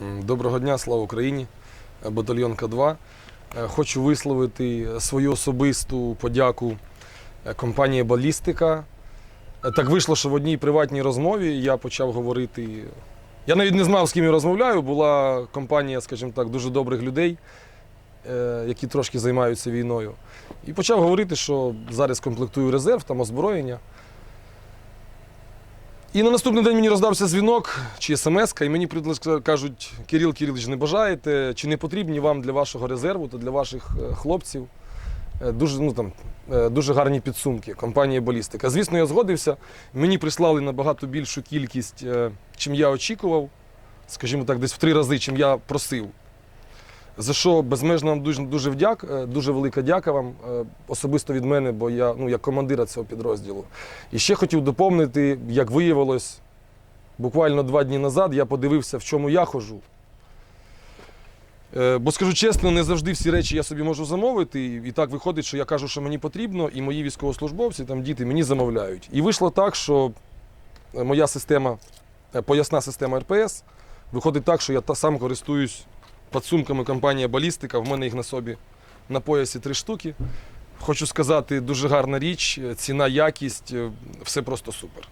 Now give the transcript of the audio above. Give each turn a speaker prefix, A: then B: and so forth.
A: Доброго дня, слава Україні, Е, батальйон К2. Е, Хочу висловити свою особисту подяку е, компанії Балістика. Так вийшло, що в одній приватній розмові я почав говорити. Я навіть не знав, з ким я розмовляю. Була компанія, скажімо так, дуже добрих людей, які трошки займаються війною. І почав говорити, що зараз комплектую резерв, там озброєння. І на наступний день мені роздався дзвінок чи смс, і мені кажуть, Кирил Кирилович, не бажаєте, чи не потрібні вам для вашого резерву та для ваших е, хлопців е, дуже, ну, там, е, дуже гарні підсумки компанії Балістика. Звісно, я згодився. Мені прислали набагато більшу кількість, чим я очікував, скажімо так, десь в три рази, чим я просив. За що безмежно вам дуже, дуже вдяк, е, дуже велика дяка вам е, особисто від мене, бо я ну, як командира цього підрозділу. І ще хотів доповнити, як виявилось, буквально два дні назад я подивився, в чому я хожу. Е, Бо скажу чесно, не завжди всі речі я собі можу замовити. І так виходить, що я кажу, що мені потрібно, і мої військовослужбовці, там діти мені замовляють. І вийшло так, що моя система, поясна система РПС, виходить так, що я та сам користуюсь підсумками компанія Балістика. В мене їх на собі на поясі три штуки. Хочу сказати, дуже гарна річ, ціна, якість, е, все просто супер.